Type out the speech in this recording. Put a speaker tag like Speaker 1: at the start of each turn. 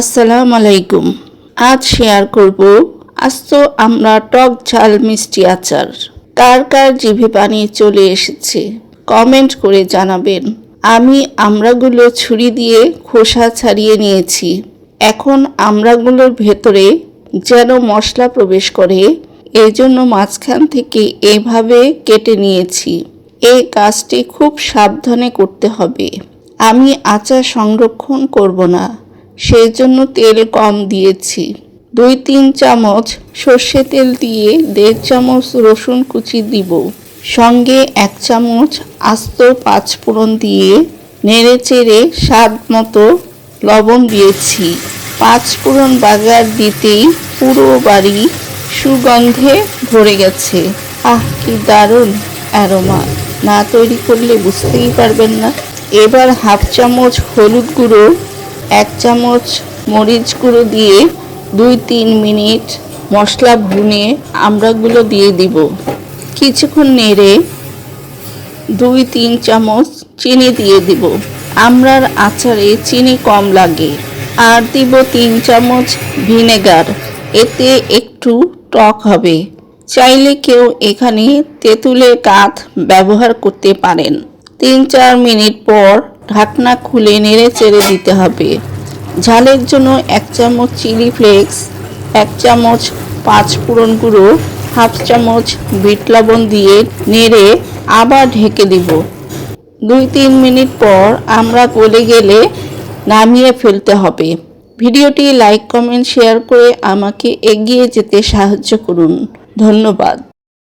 Speaker 1: আসসালামু আলাইকুম। আজ শেয়ার করব আস্ত আমরা টক ঝাল মিষ্টি আচার। কার কার জিভে পানি চলে এসেছে, কমেন্ট করে জানাবেন। আমি আমড়াগুলো ছুরি দিয়ে খোসা ছাড়িয়ে নিয়েছি। এখন আমড়াগুলোর ভেতরে যেন মশলা প্রবেশ করে এই জন্য মাঝখান থেকে এইভাবে কেটে নিয়েছি। এই কাজটি খুব সাবধানে করতে হবে। আমি আচার সংরক্ষণ করব না। সেই জন্য তেল কম দিয়েছি। দুই, তিন চামচ সর্ষে তেল দিয়ে দেড় চামচ রসুন কুচি দিব। সঙ্গে এক চামচ আস্ত পাঁচফোড়ন দিয়ে নেড়ে চেড়ে স্বাদ মতো লবণ দিয়েছি। পাঁচফোড়ন বাজার দিতেই পুরো বাড়ি সুগন্ধে ভরে গেছে। আহ, কি দারুণ অ্যারোমা। না তৈরি করলে বুঝতেই পারবেন না। এবার হাফ চামচ হলুদ গুঁড়ো এক চামচ মরিচ গুঁড়ো দিয়ে দুই তিন মিনিট মশলা ভুনে আমড়াগুলো দিয়ে দিব। কিছুক্ষণ নেড়ে দুই তিন চামচ চিনি দিয়ে দিব। আমরার আচারে চিনি কম লাগে। আর দিব তিন চামচ ভিনেগার। এতে একটু টক হবে। চাইলে কেউ এখানে তেঁতুলের কাঠ ব্যবহার করতে পারেন। তিন চার মিনিট পর ঢাকনা খুলে নেড়ে চেড়ে দিতে হবে। ঝালের জন্য এক চামচ চিলি ফ্লেক্স, এক চামচ পাঁচ ফোড়ন গুঁড়ো, হাফ চামচ বিট লবণ দিয়ে নেড়ে আবার ঢেকে দিব। দুই তিন মিনিট পর আমরা গলে গেলে নামিয়ে ফেলতে হবে। ভিডিওটি লাইক, কমেন্ট, শেয়ার করে আমাকে এগিয়ে যেতে সাহায্য করুন। ধন্যবাদ।